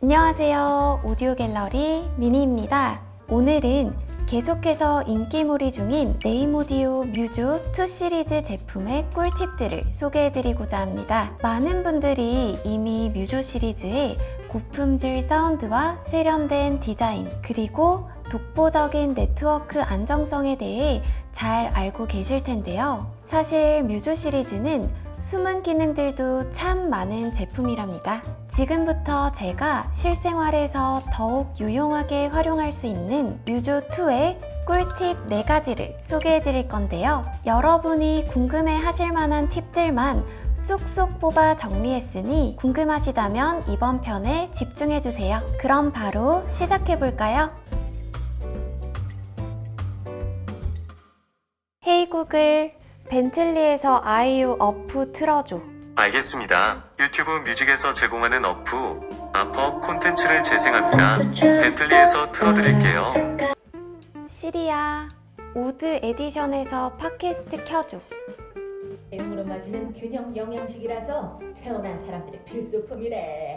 안녕하세요. 오디오 갤러리 미니입니다. 오늘은 계속해서 인기몰이 중인 네임오디오 뮤조 2 시리즈 제품의 꿀팁들을 소개해드리고자 합니다. 많은 분들이 이미 뮤조 시리즈의 고품질 사운드와 세련된 디자인, 그리고 독보적인 네트워크 안정성에 대해 잘 알고 계실 텐데요. 사실 뮤조 시리즈는 숨은 기능들도 참 많은 제품이랍니다. 지금부터 제가 실생활에서 더욱 유용하게 활용할 수 있는 뮤조2의 꿀팁 4가지를 소개해 드릴 건데요. 여러분이 궁금해 하실 만한 팁들만 쏙쏙 뽑아 정리했으니 궁금하시다면 이번 편에 집중해 주세요. 그럼 바로 시작해 볼까요? 헤이 구글, 벤틀리에서 아이유 어프 틀어줘. 알겠습니다. 유튜브 뮤직에서 제공하는 어프, 아퍼 콘텐츠를 재생합니다. 벤틀리에서 틀어드릴게요. 시리야, 우드 에디션에서 팟캐스트 켜줘. 내용으로 마시는 균형 영양식이라서 태어난 사람들의 필수품이래.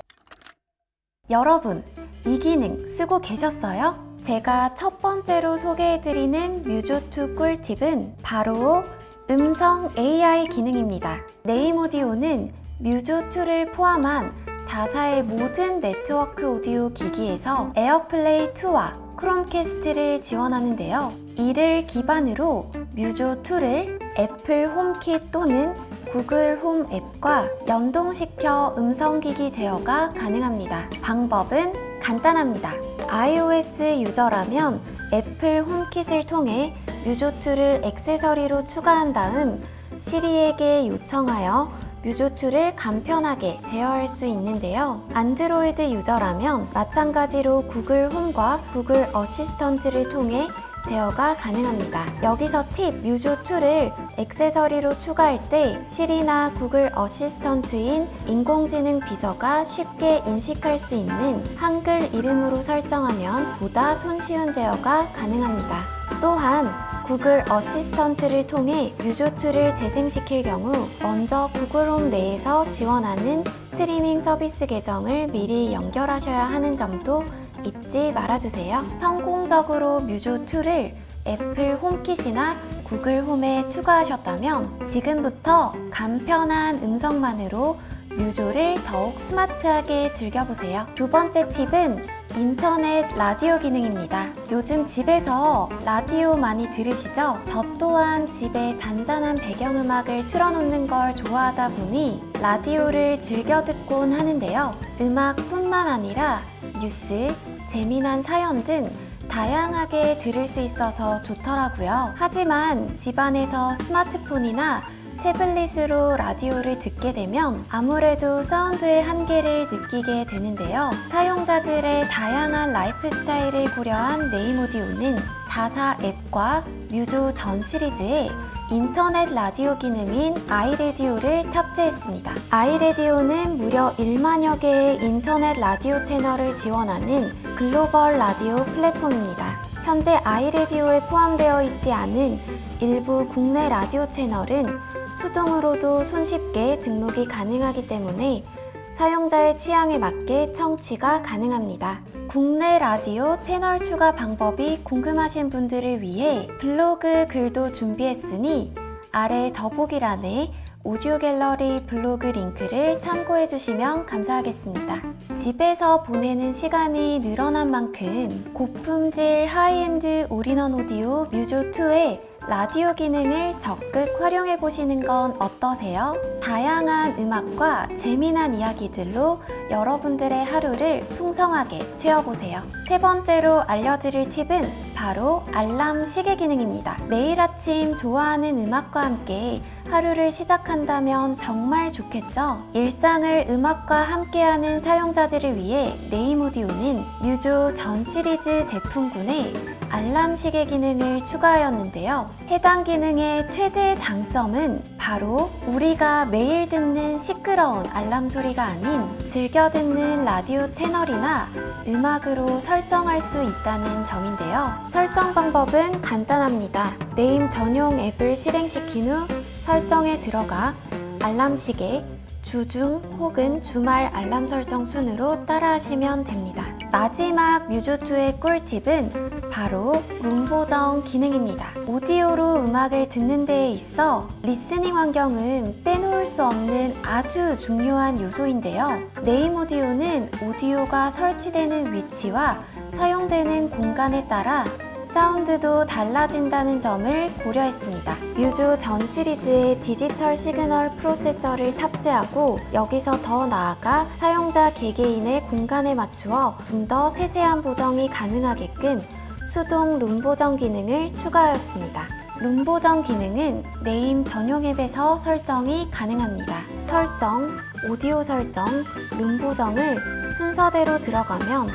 여러분, 이 기능 쓰고 계셨어요? 제가 첫 번째로 소개해드리는 뮤조2 꿀팁은 바로 음성 AI 기능입니다. 네임오디오는 뮤조2를 포함한 자사의 모든 네트워크 오디오 기기에서 에어플레이 2와 크롬캐스트를 지원하는데요. 이를 기반으로 뮤조2를 애플 홈키 또는 구글 홈 앱과 연동시켜 음성기기 제어가 가능합니다. 방법은 간단합니다. iOS 유저라면 애플 홈킷을 통해 뮤조2를 액세서리로 추가한 다음 시리에게 요청하여 뮤조2를 간편하게 제어할 수 있는데요. 안드로이드 유저라면 마찬가지로 구글 홈과 구글 어시스턴트를 통해 제어가 가능합니다. 여기서 팁! 뮤조2를 액세서리로 추가할 때 시리나 구글 어시스턴트인 인공지능 비서가 쉽게 인식할 수 있는 한글 이름으로 설정하면 보다 손쉬운 제어가 가능합니다. 또한 구글 어시스턴트를 통해 뮤조2를 재생시킬 경우 먼저 구글 홈 내에서 지원하는 스트리밍 서비스 계정을 미리 연결하셔야 하는 점도 잊지 말아주세요. 성공적으로 뮤조2를 애플 홈킷이나 구글 홈에 추가하셨다면 지금부터 간편한 음성만으로 뮤조를 더욱 스마트하게 즐겨보세요. 두 번째 팁은 인터넷 라디오 기능입니다. 요즘 집에서 라디오 많이 들으시죠? 저 또한 집에 잔잔한 배경음악을 틀어놓는 걸 좋아하다 보니 라디오를 즐겨 듣곤 하는데요. 음악뿐만 아니라 뉴스, 재미난 사연 등 다양하게 들을 수 있어서 좋더라고요. 하지만 집안에서 스마트폰이나 태블릿으로 라디오를 듣게 되면 아무래도 사운드의 한계를 느끼게 되는데요. 사용자들의 다양한 라이프 스타일을 고려한 네임오디오는 자사 앱과 뮤조 전 시리즈에 인터넷 라디오 기능인 아이레디오를 탑재했습니다. 아이레디오는 무려 1만여 개의 인터넷 라디오 채널을 지원하는 글로벌 라디오 플랫폼입니다. 현재 아이레디오에 포함되어 있지 않은 일부 국내 라디오 채널은 수동으로도 손쉽게 등록이 가능하기 때문에 사용자의 취향에 맞게 청취가 가능합니다. 국내 라디오 채널 추가 방법이 궁금하신 분들을 위해 블로그 글도 준비했으니 아래 더보기란에 오디오 갤러리 블로그 링크를 참고해 주시면 감사하겠습니다. 집에서 보내는 시간이 늘어난 만큼 고품질 하이엔드 올인원 오디오 뮤조2의 라디오 기능을 적극 활용해 보시는 건 어 떠세요? 다양한 음악과 재미난 이야기들로 여러분들의 하루를 풍성하게 채워보세요. 세 번째로 알려드릴 팁은 바로 알람 시계 기능입니다. 매일 아침 좋아하는 음악과 함께 하루를 시작한다면 정말 좋겠죠? 일상을 음악과 함께하는 사용자들을 위해 네임오디오는 뮤조 전 시리즈 제품군에 알람 시계 기능을 추가하였는데요. 해당 기능의 최대 장점은 바로 우리가 매일 듣는 시끄러운 알람 소리가 아닌 즐겨 듣는 라디오 채널이나 음악으로 설정할 수 있다는 점인데요. 설정 방법은 간단합니다. 네임 전용 앱을 실행시킨 후 설정에 들어가 알람 시계, 주중 혹은 주말 알람 설정 순으로 따라 하시면 됩니다. 마지막 뮤조2의 꿀팁은 바로 룸 보정 기능입니다. 오디오로 음악을 듣는 데에 있어 리스닝 환경은 빼놓을 수 없는 아주 중요한 요소인데요. 네임 오디오는 오디오가 설치되는 위치와 사용되는 공간에 따라 사운드도 달라진다는 점을 고려했습니다. 뮤조 전 시리즈의 디지털 시그널 프로세서를 탑재하고 여기서 더 나아가 사용자 개개인의 공간에 맞추어 좀 더 세세한 보정이 가능하게끔 수동 룸 보정 기능을 추가하였습니다. 룸 보정 기능은 네임 전용 앱에서 설정이 가능합니다. 설정, 오디오 설정, 룸 보정을 순서대로 들어가면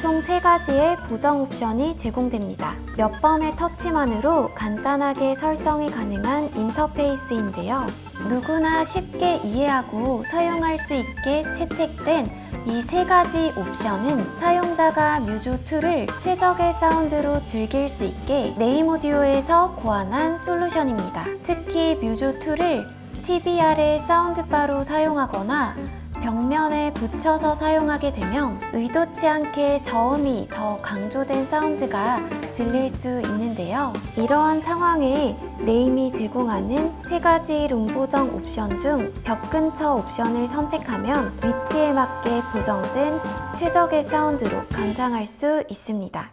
총 3가지의 보정 옵션이 제공됩니다. 몇 번의 터치만으로 간단하게 설정이 가능한 인터페이스인데요. 누구나 쉽게 이해하고 사용할 수 있게 채택된 이세 가지 옵션은 사용자가 뮤조2를 최적의 사운드로 즐길 수 있게 네임 오디오에서 고안한 솔루션입니다. 특히 뮤조2를 TVR의 사운드바로 사용하거나 벽면에 붙여서 사용하게 되면 의도치 않게 저음이 더 강조된 사운드가 들릴 수 있는데요. 이러한 상황에 네임이 제공하는 세 가지 룸 보정 옵션 중 벽 근처 옵션을 선택하면 위치에 맞게 보정된 최적의 사운드로 감상할 수 있습니다.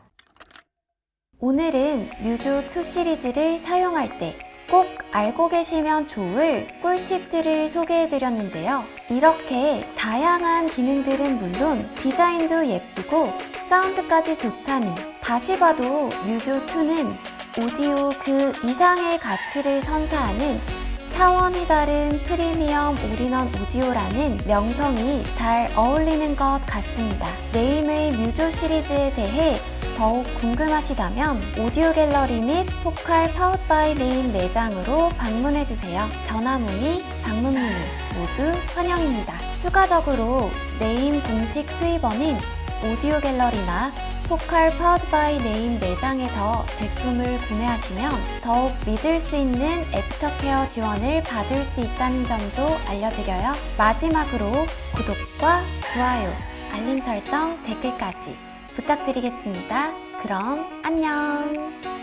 오늘은 뮤조 2 시리즈를 사용할 때 꼭 알고 계시면 좋을 꿀팁들을 소개해드렸는데요. 이렇게 다양한 기능들은 물론 디자인도 예쁘고 사운드까지 좋다니 다시 봐도 뮤조 2는 오디오 그 이상의 가치를 선사하는 차원이 다른 프리미엄 올인원 오디오라는 명성이 잘 어울리는 것 같습니다. 네임의 뮤조 시리즈에 대해 더욱 궁금하시다면 오디오 갤러리 및 포칼 파우드 바이 네임 매장으로 방문해주세요. 전화 문의, 방문 문의 모두 환영입니다. 추가적으로 네임 공식 수입원인 오디오 갤러리나 포칼 파우드 바이 네임 매장에서 제품을 구매하시면 더욱 믿을 수 있는 애프터케어 지원을 받을 수 있다는 점도 알려드려요. 마지막으로 구독과 좋아요, 알림 설정, 댓글까지 부탁드리겠습니다. 그럼 안녕!